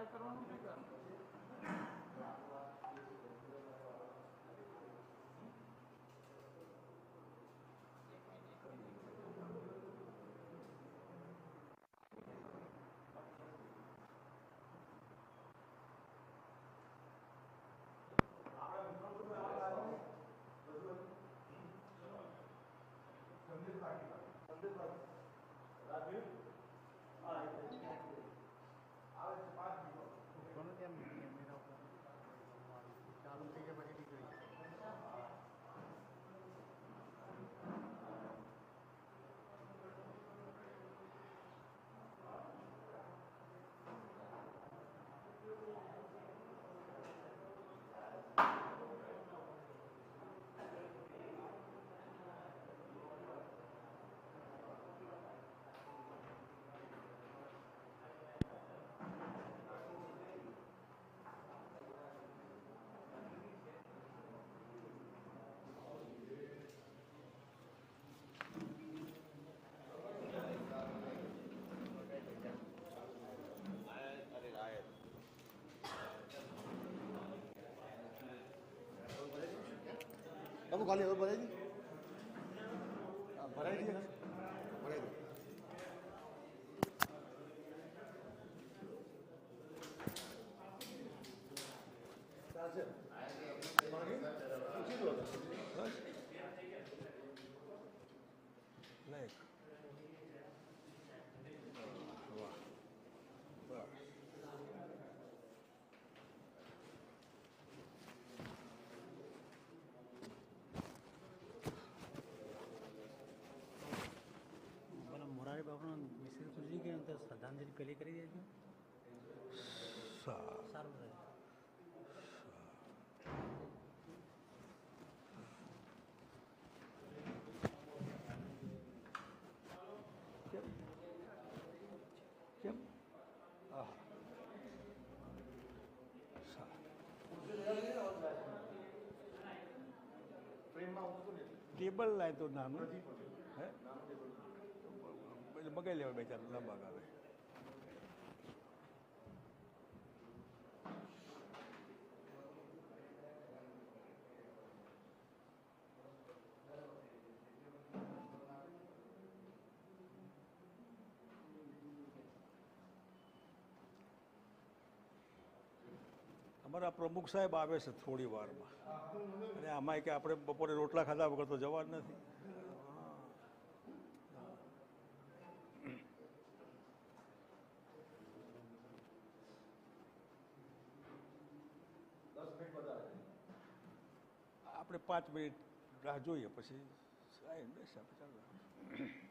Try કરવાનું છે કે કોનું आपको गाली और बताएगी ટેબલ લાય તો નાનું. હે? પછી મગાઈ લેવા બે ચાર લાંબા આવે અમારા પ્રમુખ સાહેબ આવે છે થોડી વારમાં. અને આમાંય કે આપણે બપોરે રોટલા ખાધા વગર તો જવા જ નથી આપણે પાંચ મિનિટ રાહ જોઈએ પછી સાહેબ ચાલો.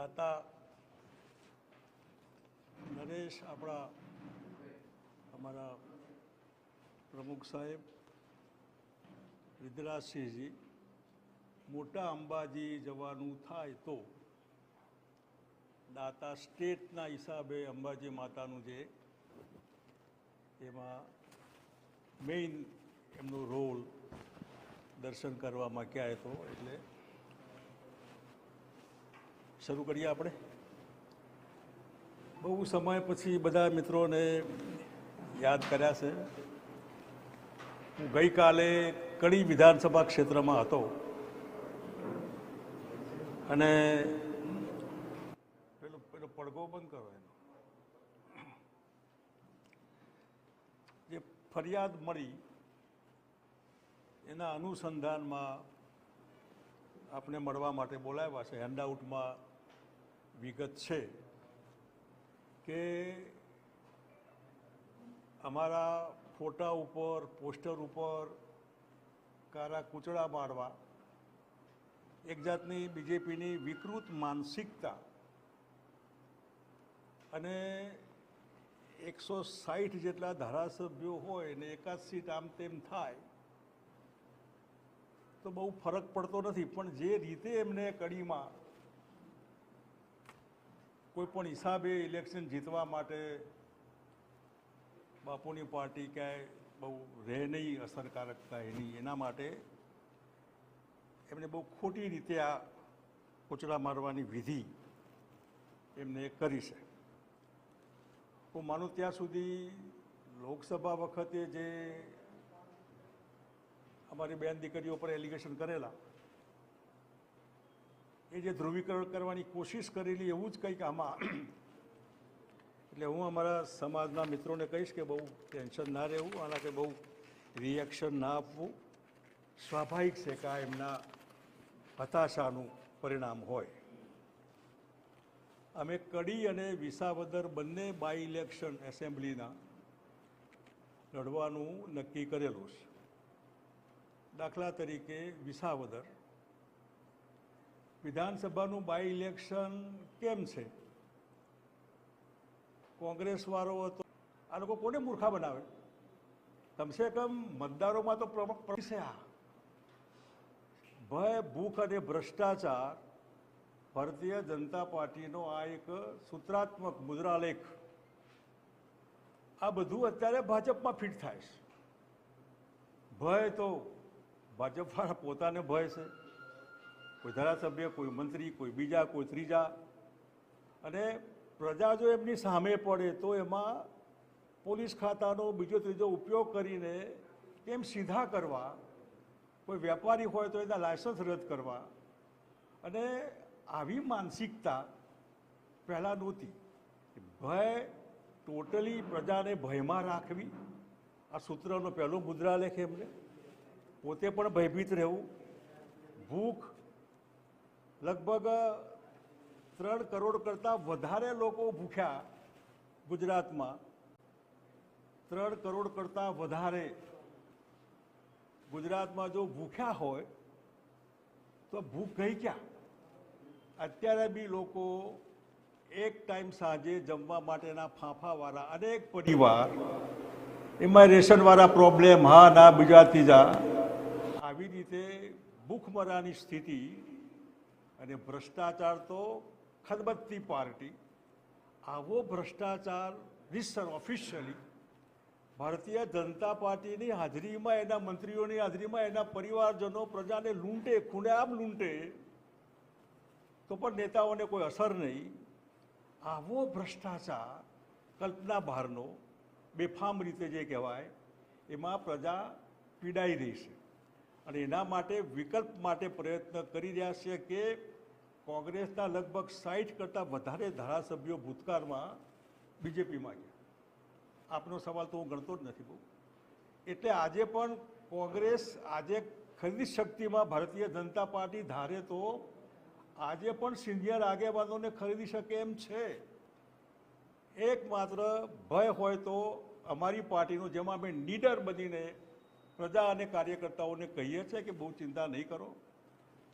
દાતા નરેશ આપણા અમારા પ્રમુખ સાહેબ, રિદ્રાસિંહજી, મોટા અંબાજી જવાનું થાય તો દાતા સ્ટેટના હિસાબે અંબાજી માતાનું જે એમાં મેઇન એમનો રોલ દર્શન કરવામાં ક્યાંય તો એટલે શરૂ કરીએ આપણે. બહુ સમય પછી બધા મિત્રોને યાદ કર્યા છે. હું ગઈકાલે કડી વિધાનસભા ક્ષેત્રમાં હતો. અને પેલો પેલો પડઘો બંધ કરો એનો. જે ફરિયાદ મળી, એના અનુસંધાનમાં આપણે મળવા માટે બોલાવ્યા છે. હેન્ડઆઉટમાં વિગત છે કે અમારા ફોટા ઉપર, પોસ્ટર ઉપર કારા કૂચડા મારવા એક જાતની બીજેપીની વિકૃત માનસિકતા અને એકસો સાઠ જેટલા ધારાસભ્યો હોય ને એકાદ સીટ આમ તેમ થાય, તો બહુ ફરક પડતો નથી. પણ જે રીતે એમને કડીમાં કોઈ પણ હિસાબે ઇલેક્શન જીતવા માટે બાપુની પાર્ટી ક્યાંય બહુ રહે નહીં અસરકારકતા એની એના માટે એમને બહુ ખોટી રીતે આ કોચડા મારવાની વિધિ એમને કરી છે. હું માનું ત્યાં સુધી લોકસભા વખતે જે અમારી બેન દીકરીઓ પર એલિગેશન કરેલા એ જે ધ્રુવીકરણ કરવાની કોશિશ કરેલી એવું જ કંઈક આમાં એટલે હું અમારા સમાજના મિત્રોને કહીશ કે બહુ ટેન્શન ના રહેવું, આના કે બહુ રિએક્શન ના આપવું. સ્વાભાવિક છે કે આ એમના હતાશાનું પરિણામ હોય. અમે કડી અને વિસાવદર બંને બાય ઇલેક્શન એસેમ્બલીના લડવાનું નક્કી કરેલું છે. દાખલા તરીકે વિસાવદર વિધાનસભાનું બાય ઇલેક્શન કેમ છે? કોંગ્રેસવાળો હતો. આ લોકો કોને મૂર્ખા બનાવે? કમસે કમ મતદારોમાં તો પ્રમુખ પ્ર- છે આ. ભય, ભૂખ અને ભ્રષ્ટાચાર ભારતીય જનતા પાર્ટીનો આ એક સૂત્રાત્મક મુદ્રાલેખ. આ બધું અત્યારે ભાજપમાં ફિટ થાય છે. ભય તો ભાજપવાળા પોતાને ભય છે. કોઈ ધારાસભ્ય, કોઈ મંત્રી, કોઈ બીજા, કોઈ ત્રીજા. અને પ્રજા જો એમની સામે પડે તો એમાં પોલીસ ખાતાનો બીજો ત્રીજો ઉપયોગ કરીને કેમ સીધા કરવા, કોઈ વેપારી હોય તો એના લાયસન્સ રદ કરવા. અને આવી માનસિકતા પહેલાં નહોતી. ભય ટોટલી પ્રજાને ભયમાં રાખવી. આ સૂત્રનો પહેલો મુદ્રાલેખ એમને. પોતે પણ ભયભીત રહેવું. ભૂખ લગભગ ત્રણ કરોડ કરતાં વધારે લોકો ભૂખ્યા ગુજરાતમાં. ત્રણ કરોડ કરતાં વધારે ગુજરાતમાં જો ભૂખ્યા હોય, તો ભૂખ ગઈ ક્યાં? અત્યારે બી લોકો એક ટાઈમ સાંજે જમવા માટેના ફાંફાવાળા અનેક પરિવાર, એમાં રેશનવાળા પ્રોબ્લેમ, હા, ના બીજા ત્રીજા આવી રીતે ભૂખમરાની સ્થિતિ અને ભ્રષ્ટાચાર તો ખદબત્તી પાર્ટી. આવો ભ્રષ્ટાચાર રિસર ઓફિશિયલી ભારતીય જનતા પાર્ટીની હાજરીમાં, એના મંત્રીઓની હાજરીમાં, એના પરિવારજનો પ્રજાને લૂંટે, ખૂણેઆમ લૂંટે, તો પણ નેતાઓને કોઈ અસર નહીં. આવો ભ્રષ્ટાચાર કલ્પના બહારનો, બેફામ રીતે જે કહેવાય, એમાં પ્રજા પીડાઈ રહી છે. અને એના માટે વિકલ્પ માટે પ્રયત્ન કરી રહ્યા છે કે કોંગ્રેસના લગભગ સાઠ કરતાં વધારે ધારાસભ્યો ભૂતકાળમાં બીજેપીમાં ગયા. આપનો સવાલ તો હું ગણતો જ નથી બહુ. એટલે આજે પણ કોંગ્રેસ આજે ખરીદી શક્તિમાં ભારતીય જનતા પાર્ટી ધારે તો આજે પણ સિનિયર આગેવાનોને ખરીદી શકે એમ છે. એકમાત્ર ભય હોય તો અમારી પાર્ટીનું, જેમાં અમે નીડર બનીને પ્રજા અને કાર્યકર્તાઓને કહીએ છીએ કે બહુ ચિંતા નહીં કરો.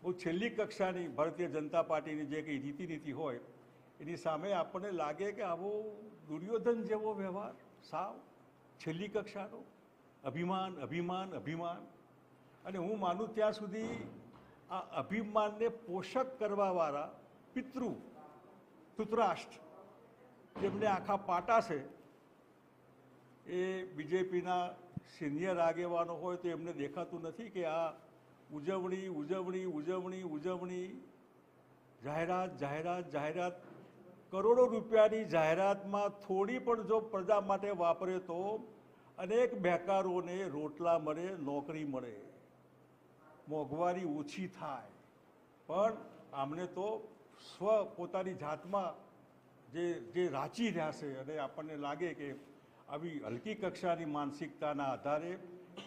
બહુ છેલ્લી કક્ષાની ભારતીય જનતા પાર્ટીની જે કંઈ રીતિ નીતિ હોય, એની સામે આપણને લાગે કે આવો દુર્યોધન જેવો વ્યવહાર, સાવ છેલ્લી કક્ષાનો. અભિમાન અભિમાન અભિમાન. અને હું માનું ત્યાં સુધી આ અભિમાનને પોષક કરવાવાળા પિતૃ ધૃતરાષ્ટ્ર, જેમને આખા પાટા છે, એ બીજેપીના સિનિયર આગેવાનો હોય તો એમને દેખાતું નથી કે આ ઉજવણી ઉજવણી ઉજવણી ઉજવણી. જાહેરાત જાહેરાત જાહેરાત. કરોડો રૂપિયાની જાહેરાતમાં થોડી પણ જો પ્રજા માટે વાપરે તો અનેક બેકારોને રોટલા મળે, નોકરી મળે. મોંઘવારી ઓછી થાય. પણ આમને તો સ્વ પોતાની જાતમાં જે જે રાચી રહ્યા છે અને આપણને લાગે કે આવી હલકી કક્ષાની માનસિકતાના આધારે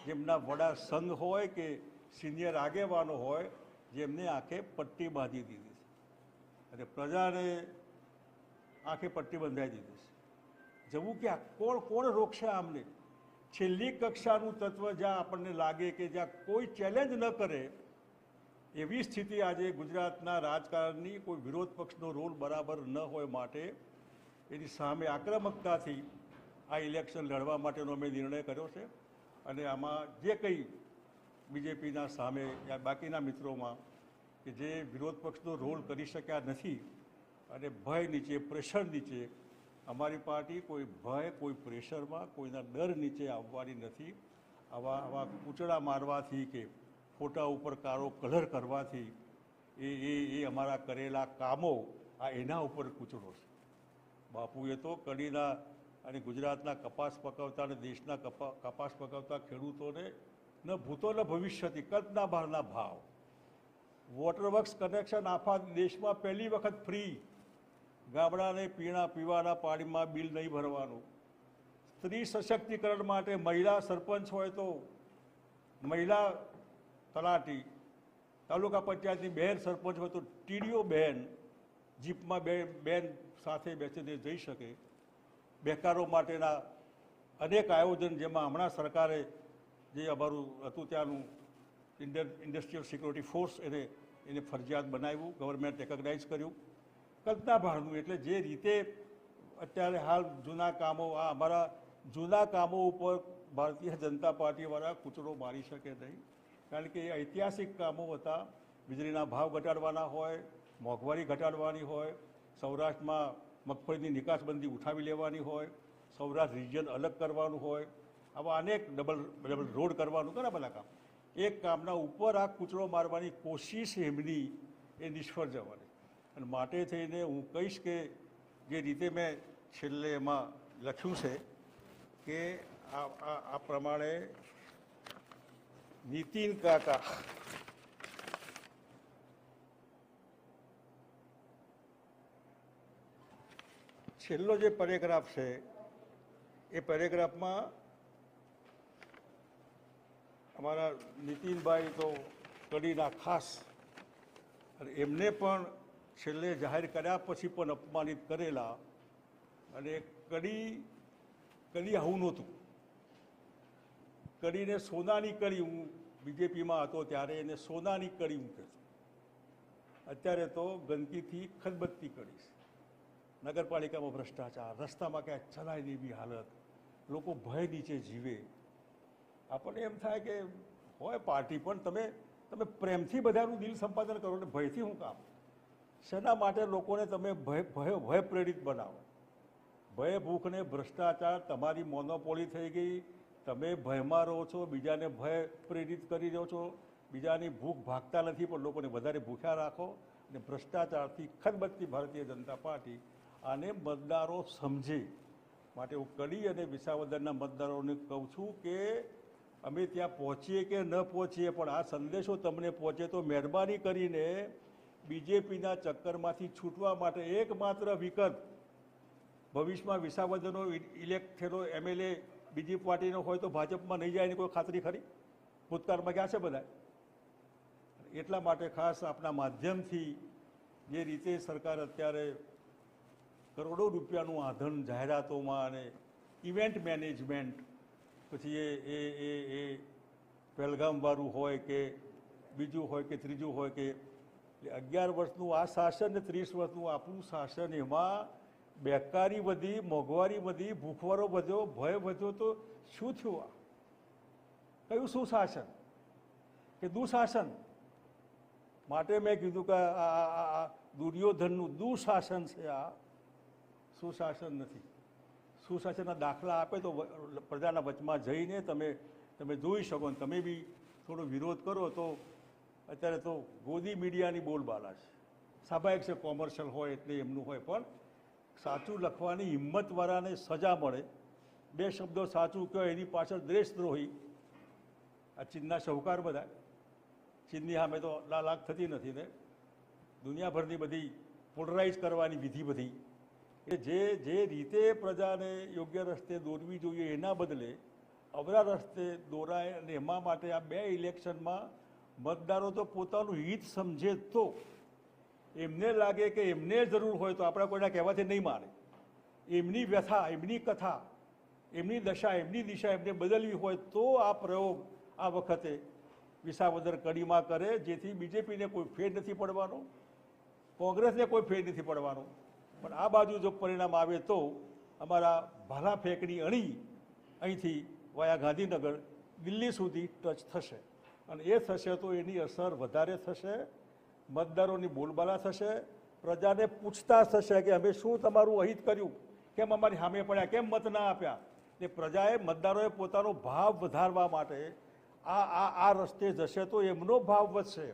જેમના વડા સંઘ હોય કે સિનિયર આગેવાનો હોય, જેમને આંખે પટ્ટી બાંધી દીધી છે. અને પ્રજાને આંખે પટ્ટી બંધાઈ દીધી છે. જવું ક્યાં? કોણ કોણ રોકશે આમને? છેલ્લી કક્ષાનું તત્વ જ્યાં આપણને લાગે કે જ્યાં કોઈ ચેલેન્જ ન કરે, એવી સ્થિતિ આજે ગુજરાતના રાજકારણની કોઈ વિરોધ પક્ષનો રોલ બરાબર ન હોય માટે, એની સામે આક્રમકતાથી આ ઇલેક્શન લડવા માટેનો અમે નિર્ણય કર્યો છે. અને આમાં જે કંઈ બીજેપીના સામે યા બાકીના મિત્રોમાં કે જે વિરોધ પક્ષનો રોલ કરી શક્યા નથી અને ભય નીચે, પ્રેશર નીચે, અમારી પાર્ટી કોઈ ભય, કોઈ પ્રેશરમાં, કોઈના ડર નીચે આવવાની નથી. આવા આવા કૂચડા મારવાથી કે ફોટા ઉપર કાળો કલર કરવાથી એ એ એ અમારા કરેલા કામો આ એના ઉપર કૂચડો છે. બાપુએ તો કડીના અને ગુજરાતના કપાસ પકવતા અને દેશના કપા, કપાસ પકવતા ખેડૂતોને ન ભૂતો ન ભવિષ્યથી, કલ્પના બહારના ભાવ. વોટર કનેક્શન આપવા દેશમાં પહેલી વખત ફ્રી ગામડાને પીણા પીવાના પાણીમાં બિલ નહીં ભરવાનું. સ્ત્રી સશક્તિકરણ માટે મહિલા સરપંચ હોય તો મહિલા તલાટી. તાલુકા પંચાયતની બહેન સરપંચ હોય તો ટીડીઓ બહેન જીપમાં બે બેન સાથે બેસીને જઈ શકે. બેકારો માટેના અનેક આયોજન જેમાં હમણાં સરકારે જે અમારું હતું ત્યાંનું ઇન્ડિયન ઇન્ડસ્ટ્રીયલ સિક્યોરિટી ફોર્સ, એને એને ફરજિયાત બનાવ્યું, ગવર્મેન્ટ રેકગ્નાઇઝ કર્યું. કલ્પના બહારનું એટલે જે રીતે અત્યારે હાલ જૂના કામો, આ અમારા જૂના કામો ઉપર ભારતીય જનતા પાર્ટીવાળા કૂચરો મારી શકે નહીં. કારણ કે એ ઐતિહાસિક કામો હતા. વીજળીના ભાવ ઘટાડવાના હોય, મોંઘવારી ઘટાડવાની હોય, સૌરાષ્ટ્રમાં મગફળીની નિકાસબંધી ઉઠાવી લેવાની હોય, સૌરાષ્ટ્ર રિજિયન અલગ કરવાનું હોય આવા અનેક ડબલ ડબલ રોડ કરવાનું ઘણા બધા કામ. એક કામના ઉપર આ કૂચડો મારવાની કોશિશ એમની એ નિષ્ફળ જવાની. અને માટે થઈને હું કહીશ કે જે રીતે મેં છેલ્લે એમાં લખ્યું છે કે આ પ્રમાણે નીતિન કાકા છેલ્લો જે પેરેગ્રાફ છે, એ પેરેગ્રાફમાં અમારા નીતિનભાઈ તો કડીના ખાસ. અને એમને પણ છેલ્લે જાહેર કર્યા પછી પણ અપમાનિત કરેલા. અને કડી કડી આવું નહોતું. કડીને સોનાની કડી હું બીજેપીમાં હતો ત્યારે એને સોનાની કડી હું કહેતો. અત્યારે તો ગંદકીથી ખદબદતી કરીશ. નગરપાલિકામાં ભ્રષ્ટાચાર, રસ્તામાં ક્યાંય ચલાય બી હાલત. લોકો ભય નીચે જીવે. આપણને એમ થાય કે હોય પાર્ટી, પણ તમે તમે પ્રેમથી બધાનું દિલ સંપાદન કરો ને ભયથી હું કામ. શેના માટે લોકોને તમે ભય ભય ભય પ્રેરિત બનાવો? ભય, ભૂખ ને ભ્રષ્ટાચાર તમારી મોનોપોલી થઈ ગઈ. તમે ભયમાં રહો છો, બીજાને ભય પ્રેરિત કરી રહ્યો છો. બીજાની ભૂખ ભાગતા નથી, પણ લોકોને વધારે ભૂખ્યા રાખો. અને ભ્રષ્ટાચારથી ખદબદતી ભારતીય જનતા પાર્ટી આને મતદારો સમજે. માટે હું કડી અને વિસાવદરના મતદારોને કહું છું કે અમે ત્યાં પહોંચીએ કે ન પહોંચીએ, પણ આ સંદેશો તમને પહોંચે તો મહેરબાની કરીને બીજેપીના ચક્કરમાંથી છૂટવા માટે એકમાત્ર વિકલ્પ ભવિષ્યમાં વિસાવદરનો ઇલેક્ટ થયેલો એમએલએ બીજી પાર્ટીનો હોય તો ભાજપમાં નહીં જાય એની કોઈ ખાતરી ખરી? ભૂતકાળમાં ક્યાં છે બધા એટલા માટે ખાસ આપના માધ્યમથી જે રીતે સરકાર અત્યારે કરોડો રૂપિયાનું આધન જાહેરાતોમાં અને ઇવેન્ટ મેનેજમેન્ટ પછી એ એ એ એ પહેલગામવાળું હોય કે બીજું હોય કે ત્રીજું હોય કે અગિયાર વર્ષનું આ શાસન ને ત્રીસ વર્ષનું આપણું શાસન એમાં બેકારી વધી, મોંઘવારી વધી, ભૂખવારો વધ્યો, ભય વધ્યો તો શું થયું આ? કયું સુશાસન કે દુશાસન માટે મેં કીધું કે આ દુર્યોધનનું દુશાસન છે આ. સુશાસન નથી? સુશાસનના દાખલા આપે તો પ્રજાના વચમાં જઈને તમે તમે જોઈ શકો ને તમે બી થોડો વિરોધ કરો તો અત્યારે તો ગોદી મીડિયાની બોલબાલા છે. સ્વાભાવિક છે કોમર્શિયલ હોય એટલે એમનું હોય, પણ સાચું લખવાની હિંમતવાળાને સજા મળે. બે શબ્દો સાચું કહો એની પાછળ દેશદ્રોહી આ ચીનના શાહુકાર બધા. ચીનની સામે તો લાલાક થતી નથી ને. દુનિયાભરની બધી પોલરાઇઝ કરવાની વિધિ બધી. જે જે રીતે પ્રજાને યોગ્ય રસ્તે દોરવી જોઈએ એના બદલે અવરા રસ્તે દોરાય અને એમાં માટે આ બે ઇલેક્શનમાં મતદારો તો પોતાનું હિત સમજે તો. એમને લાગે કે એમને જરૂર હોય તો આપણા કોઈના કહેવાથી નહીં માને. એમની વ્યથા, એમની કથા, એમની દશા, એમની દિશા એમને બદલવી હોય તો આ પ્રયોગ આ વખતે વિસાવદર કડીમાં કરે, જેથી બીજેપીને કોઈ ફેર નથી પડવાનો, કોંગ્રેસને કોઈ ફેર નથી પડવાનો. પણ આ બાજુ જો પરિણામ આવે તો અમારા ભાલા ફેંકની અણી અહીંથી વાયા ગાંધીનગર દિલ્હી સુધી ટચ થશે. અને એ થશે તો એની અસર વધારે થશે, મતદારોની બોલબાલા થશે, પ્રજાને પૂછતા થશે કે અમે શું તમારું અહિત કર્યું? કેમ અમારી સામે પડ્યા? કેમ મત ના આપ્યા? એ પ્રજાએ મતદારોએ પોતાનો ભાવ વધારવા માટે આ આ આ રસ્તે જશે તો એમનો ભાવ વધશે.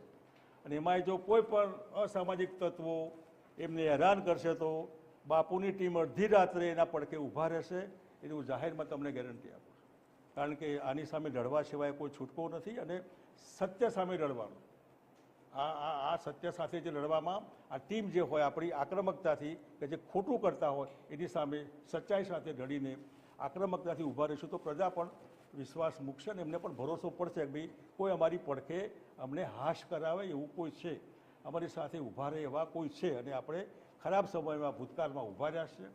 અને એમાં જો કોઈ પણ અસામાજિક તત્વો એમને હેરાન કરશે તો બાપુની ટીમ અડધી રાત્રે એના પડકે ઊભા રહેશે, એની હું જાહેરમાં તમને ગેરંટી આપું છું. કારણ કે આની સામે લડવા સિવાય કોઈ છૂટકો નથી અને સત્ય સામે લડવાનું. આ આ આ સત્ય સાથે જે લડવામાં આ ટીમ જે હોય, આપણી આક્રમકતાથી કે જે ખોટું કરતા હોય, એની સામે સચ્ચાઈ સાથે લડીને આક્રમકતાથી ઊભા રહીશું તો પ્રજા પણ વિશ્વાસ મૂકશે અને એમને પણ ભરોસો પડશે કે ભાઈ, કોઈ અમારી પડખે અમને હાશ કરાવે એવું કોઈ છે. અમારી સાથે ઊભા રહે એવા કોઈ છે અને આપણે ખરાબ સમયમાં, ભૂતકાળમાં ઊભા રહ્યા છે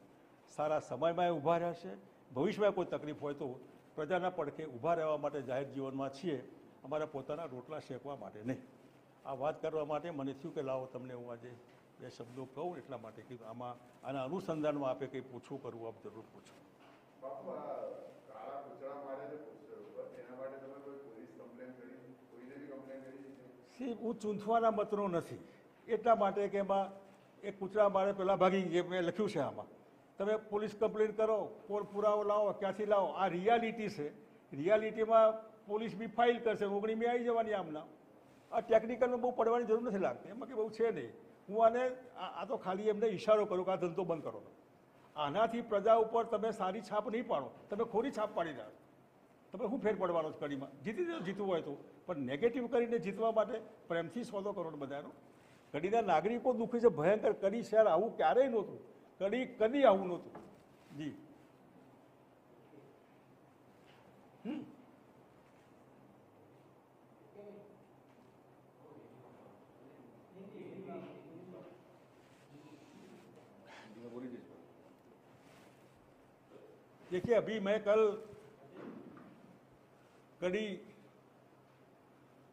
સારા સમયમાં ઊભા રહ્યા છે. ભવિષ્યમાં કોઈ તકલીફ હોય તો પ્રજાના પડખે ઊભા રહેવા માટે જાહેર જીવનમાં છીએ. અમારા પોતાના રોટલા શેકવા માટે નહીં. આ વાત કરવા માટે મને થયું કે લાવો તમને હું આજે બે શબ્દો કહું એટલા માટે કીધું આમાં, આના અનુસંધાનમાં આપે કંઈ પૂછવું કરવું આપ જરૂર પૂછો બાપુ આ કાળા કૂતરા મારે છે પોસ્ટર ઉપર એના માટે તમે કોઈ પોલીસ કમ્પ્લેન કરી કોઈને બી કમ્પ્લેન કરી છે સી હું ચૂંથવાના મતનો નથી. એટલા માટે કે એમાં એ કૂતરા મારે પહેલાં ભાગી જે મેં લખ્યું છે આમાં. તમે પોલીસ કમ્પ્લેન કરો કોણ પુરાવો લાવો, ક્યાંથી લાવો? આ રિયાલિટી છે. રિયાલિટીમાં પોલીસ બી ફાઇલ કરશે ઓગણીમી આવી જવાની આમના. આ ટેકનિકલમાં બહુ પડવાની જરૂર નથી લાગતી. એમાં કે બહુ છે નહીં. હું આને, આ તો ખાલી એમને ઇશારો કરું કે આ ધંધો બંધ કરો. આનાથી પ્રજા ઉપર તમે સારી છાપ નહીં પાડો. તમે ખોરી છાપ પાડી રહ્યા તમે શું ફેર પડવાનો છે કડીમાં જીતી દો જીતવું હોય તો પણ નેગેટિવ કરીને જીતવા માટે પ્રેમથી સોદો કરોડ બધાનો કડીના નાગરિકો દુઃખી છે ભયંકર કડી શહેર આવું ક્યારેય નહોતું કડી કદી આવું નહોતું જી હમ. देखिए अभी मैं कल कड़ी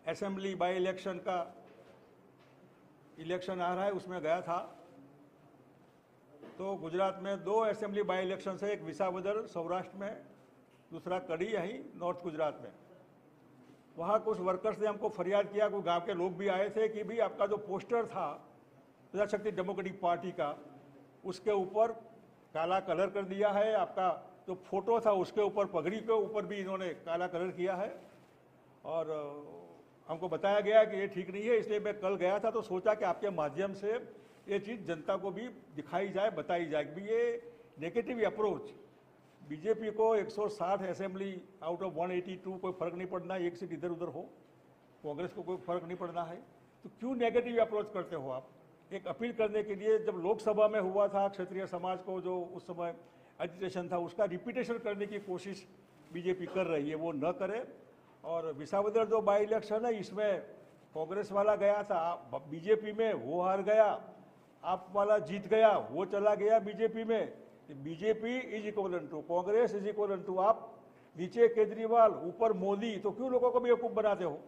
असेंबली बाई इलेक्शन का इलेक्शन आ रहा है, उसमें गया था। तो गुजरात में दो असेंबली बाई इलेक्शन है एक विसावदर सौराष्ट्र में, दूसरा कड़ी यहीं नॉर्थ गुजरात में। वहाँ कुछ वर्कर्स ने हमको फरियाद किया, कुछ गाँव के लोग भी आए थे कि भाई आपका जो पोस्टर था, प्रजाशक्ति डेमोक्रेटिक पार्टी का, उसके ऊपर काला कलर कर दिया है, आपका जो फ़ोटो था उसके ऊपर, पगड़ी के ऊपर भी इन्होंने काला कलर किया है। और हमको बताया गया कि ये ठीक नहीं है, इसलिए मैं कल गया था तो सोचा कि आपके माध्यम से ये चीज़ जनता को भी दिखाई जाए, बताई जाए कि ये नेगेटिव अप्रोच बीजेपी को 160 असेंबली आउट ऑफ़ 182 कोई फ़र्क नहीं पड़ना, एक सीट इधर उधर हो, कांग्रेस को कोई फ़र्क नहीं पड़ना है। तो क्यों नेगेटिव अप्रोच करते हो आप? एक अपील करने के लिए जब लोकसभा में हुआ था, क्षेत्रीय समाज को जो उस समय एजिटेशन था, उसका रिपीटेशन करने की कोशिश बीजेपी कर रही है, वो न करे। और विसावदर जो बाई इलेक्शन है, इसमें कांग्रेस वाला गया था बीजेपी में वो हार गया, आप वाला जीत गया, वो चला गया बीजेपी में। BJP is equal to Congress is equal to AAP नीचे केजरीवाल, ऊपर मोदी तो क्यों लोगों को बेवकूफ़ बनाते हो?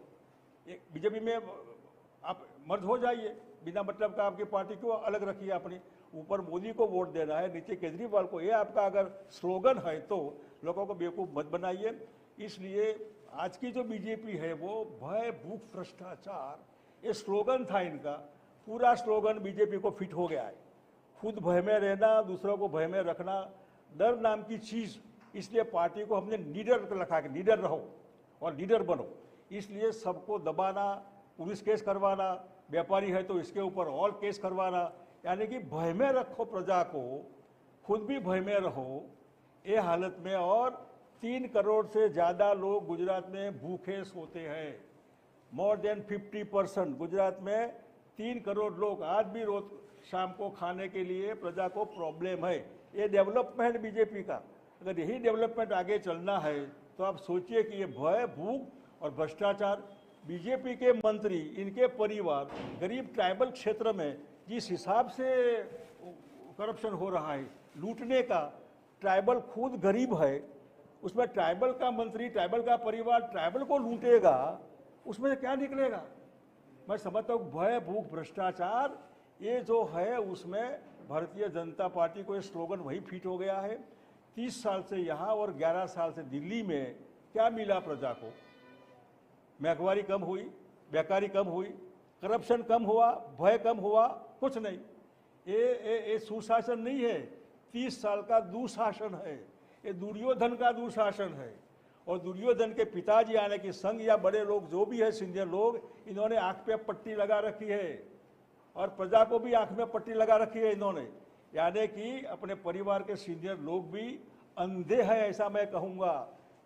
बीजेपी में आप मर्ज हो जाइए, बिना मतलब का आपकी पार्टी क्यों अलग रखी है अपनी ऊपर मोदी को वोट देना है, नीचे केजरीवाल को, ये आपका अगर स्लोगन है तो लोगों को बेवकूफ़ मत बनाइए। इसलिए आज की जो बीजेपी है, वो भय, भूख, भ्रष्टाचार, ये स्लोगन था इनका। पूरा स्लोगन बीजेपी को फिट हो गया है। खुद भय में रहना, दूसरों को भय में रखना, डर नाम की चीज़। इसलिए पार्टी को हमने लीडर रखा कि लीडर रहो और लीडर बनो। इसलिए सबको दबाना, पुलिस केस करवाना, व्यापारी है तो इसके ऊपर और केस करवाना यानी कि भय में रखो प्रजा को, खुद भी भय में रहो। ये हालत में और तीन करोड़ से ज़्यादा लोग गुजरात में भूखे सोते हैं। मोर देन 50 परसेंट गुजरात में तीन करोड़ लोग आज भी रोज शाम को खाने के लिए प्रजा को प्रॉब्लम है। ये डेवलपमेंट बीजेपी का। अगर यही डेवलपमेंट आगे चलना है तो आप सोचिए कि ये भय, भूख और भ्रष्टाचार। बीजेपी के मंत्री, इनके परिवार गरीब ट्राइबल क्षेत्र में जिस हिसाब से करप्शन हो रहा है, लूटने का ट्राइबल खुद गरीब है, उसमें ट्राइबल का मंत्री ट्राइबल का परिवार ट्राइबल को लूटेगा, उसमें क्या निकलेगा? मैं समझता हूँ भय, भूख, भ्रष्टाचार, ये जो है उसमें भारतीय जनता पार्टी को ये स्लोगन वही फिट हो गया है। तीस साल से यहाँ और ग्यारह साल से दिल्ली में क्या मिला प्रजा को? महँगाई कम हुई, बेकारी कम हुई करप्शन कम हुआ, भय कम हुआ कुछ नहीं। ये ये ये सुशासन नहीं है। तीस साल का दुशासन है। ये दुर्योधन का दुशासन है। और दुर्योधन के पिताजी आने की संघ या बड़े लोग जो भी है सीनियर लोग, इन्होंने आँख पे पट्टी लगा रखी है। और प्रजा को भी आँख में पट्टी लगा रखी है इन्होंने। यानी कि अपने परिवार के सीनियर लोग भी अंधे हैं, ऐसा मैं कहूँगा।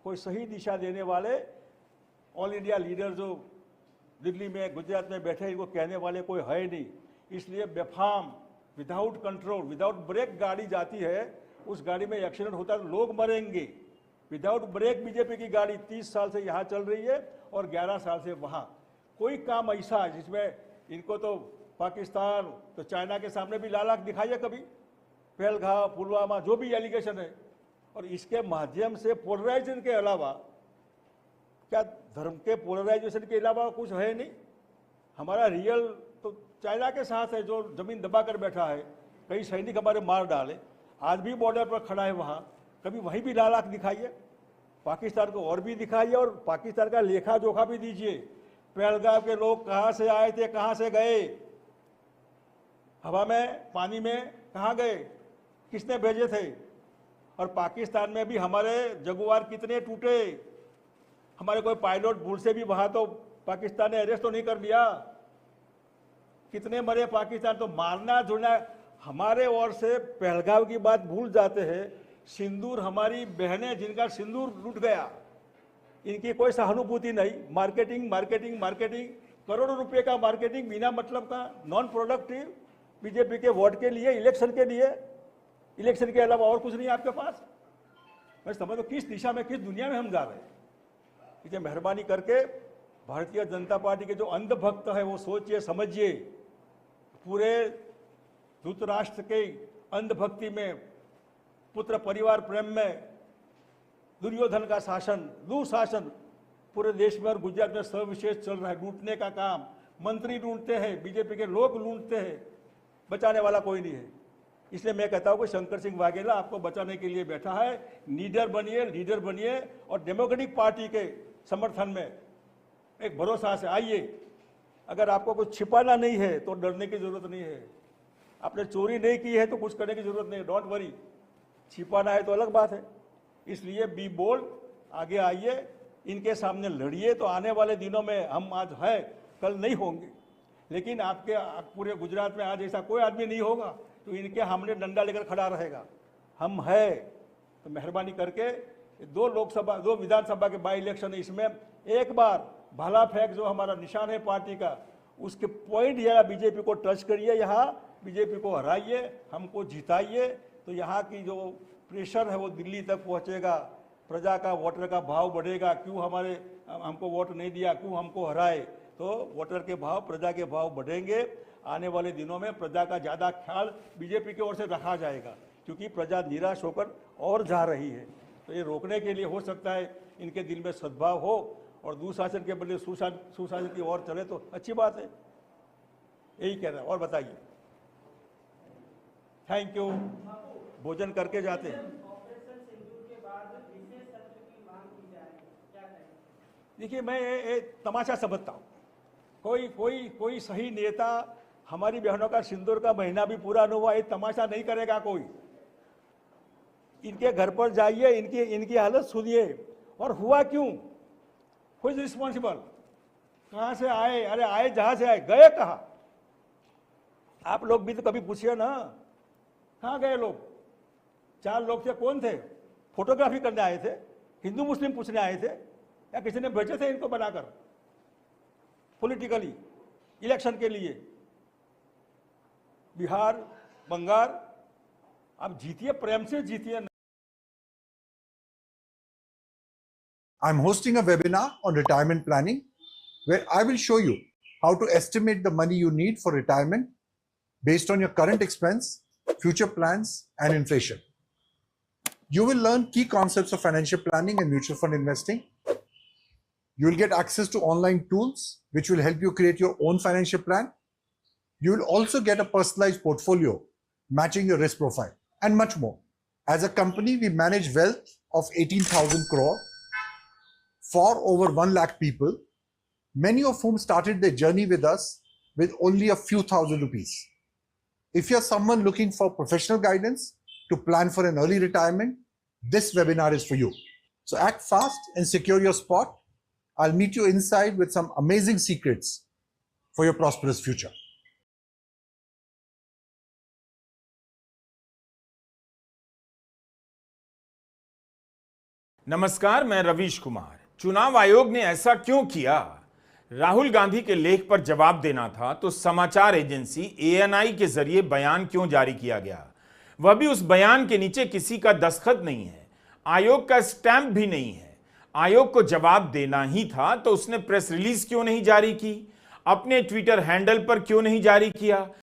कोई सही दिशा देने वाले, ऑल इंडिया लीडर जो दिल्ली में, गुजरात में बैठे इनको कहने वाले कोई है नहीं। इसलिए बेफाम विदाउट कंट्रोल विदाउट ब्रेक गाड़ी जाती है, उस गाड़ी में एक्सीडेंट होता है तो लोग मरेंगे। विदाउट ब्रेक बीजेपी की गाड़ी 30 साल से यहाँ चल रही है और 11 साल से वहाँ। कोई काम ऐसा है जिसमें इनको तो पाकिस्तान तो चाइना के सामने भी लालाक दिखाइए कभी? पहलगाम, पुलवामा, जो भी एलिगेशन है। और इसके माध्यम से पोलराइजेशन के अलावा, क्या धर्म के पोलराइजेशन के अलावा कुछ है नहीं? हमारा रियल चाइना के साथ है, जो ज़मीन दबा कर बैठा है, कई सैनिक हमारे मार डाले। आज भी बॉर्डर पर खड़ा है वहाँ। कभी वहीं भी लालाक दिखाइए। पाकिस्तान को और भी दिखाइए और पाकिस्तान का लेखा जोखा भी दीजिए। पहलगाम के लोग कहाँ से आए थे, कहाँ से गए? हवा में, पानी में कहाँ गए? किसने भेजे थे? और पाकिस्तान में भी हमारे जगुआर कितने टूटे? हमारे कोई पायलट भूल से भी वहाँ तो पाकिस्तान ने अरेस्ट तो नहीं कर लिया। कितने मरे पाकिस्तान तो मारना जुड़ना हमारे ओर से पहलगाम की बात भूल जाते हैं। सिंदूर हमारी बहनें जिनका सिंदूर लूट गया, इनकी कोई सहानुभूति नहीं। मार्केटिंग मार्केटिंग मार्केटिंग, करोड़ों रुपए का मार्केटिंग, बिना मतलब का नॉन प्रोडक्टिव बीजेपी के वोट के लिए, इलेक्शन के लिए। इलेक्शन के अलावा और कुछ नहीं आपके पास। मैं समझ किस दिशा में, किस दुनिया में हम जा रहे हैं। मेहरबानी करके भारतीय जनता पार्टी के जो अंधभक्त है, वो सोचिए, समझिए। पूरे धृतराष्ट्र के अंधभक्ति में, पुत्र परिवार प्रेम में दुर्योधन का शासन, दुशासन पूरे देश में और गुजरात में सविशेष चल रहा है। लूटने का काम, मंत्री ढूंढते हैं, बीजेपी के लोग लूटते हैं, बचाने वाला कोई नहीं है। इसलिए मैं कहता हूँ कि शंकर सिंह वाघेला आपको बचाने के लिए बैठा है। लीडर बनिए लीडर बनिए और डेमोक्रेटिक पार्टी के समर्थन में एक भरोसा से आइए। अगर आपको कुछ छिपाना नहीं है तो डरने की ज़रूरत नहीं है। आपने चोरी नहीं की है तो कुछ करने की ज़रूरत नहीं है। डोंट वरी छिपाना है तो अलग बात है। इसलिए बी बोल्ड आगे आइए, इनके सामने लड़िए। तो आने वाले दिनों में हम आज है, कल नहीं होंगे। लेकिन आपके पूरे गुजरात में आज ऐसा कोई आदमी नहीं होगा तो इनके हमने डंडा लेकर खड़ा रहेगा। हम है तो मेहरबानी करके दो लोकसभा, दो विधानसभा के बाई इलेक्शन इसमें एक बार भाला फेंक जो हमारा निशान है पार्टी का, उसके पॉइंट या बीजेपी को टच करिए यहाँ, बीजेपी को हराइए, हमको जिताइए तो यहाँ की जो प्रेशर है वो दिल्ली तक पहुँचेगा, प्रजा का वोटर का भाव बढ़ेगा, क्यों हमारे हमको वोट नहीं दिया, क्यों हमको हराए तो वोटर के भाव, प्रजा के भाव बढ़ेंगे, आने वाले दिनों में प्रजा का ज़्यादा ख्याल बीजेपी की ओर से रखा जाएगा, क्योंकि प्रजा निराश होकर और जा रही है तो ये रोकने के लिए हो सकता है, इनके दिल में सद्भाव हो और दुशासन के बदले सुशासन सुशासन की ओर चले तो अच्छी बात है। यही कहना है। और बताइए। थैंक यू भोजन करके जाते हैं। रही देखिए, मैं ये तमाशा समझता हूँ। कोई कोई कोई सही नेता हमारी बहनों का सिंदूर का महीना भी पूरा न हुआ, ये तमाशा नहीं करेगा कोई। इनके घर पर जाइए, इनकी इनकी हालत सुनिए। और हुआ क्यों? कोई रिस्पॉन्सिबल कहाँ से आए? अरे आए जहाँ से आए? गए कहाँ? आप लोग भी तो कभी पूछिए ना। कहाँ गए लोग? चार लोग थे। कौन थे? फोटोग्राफी करने आए थे। हिंदू मुस्लिम पूछने आए थे। या किसी ने भेजे थे इनको बनाकर? पॉलिटिकली इलेक्शन के लिए। बिहार, बंगाल, आप जीतिए, प्रेम से जीतिए। I'm hosting a webinar on retirement planning where I will show you how to estimate the money you need for retirement based on your current expense, future plans, and inflation. You will learn key concepts of financial planning and mutual fund investing. You will get access to online tools which will help you create your own financial plan. You will also get a personalized portfolio matching your risk profile and much more. As a company, we manage wealth of 18,000 crore for over 1 lakh people, many of whom started their journey with us with only a few thousand rupees. If you're someone looking for professional guidance to plan for an early retirement, this webinar is for you. So act fast and secure your spot. I'll meet you inside with some amazing secrets for your prosperous future. नमस्कार मैं रवीश कुमार चुनाव आयोग ने ऐसा क्यों किया? राहुल गांधी के लेख पर जवाब देना था तो समाचार एजेंसी एएनआई के ज़रिए बयान क्यों जारी किया गया? वह भी उस बयान के नीचे किसी का दस्तखत नहीं है। आयोग का स्टैंप भी नहीं है। आयोग को जवाब देना ही था तो उसने प्रेस रिलीज़ क्यों नहीं जारी की? अपने ट्विटर हैंडल पर क्यों नहीं जारी किया?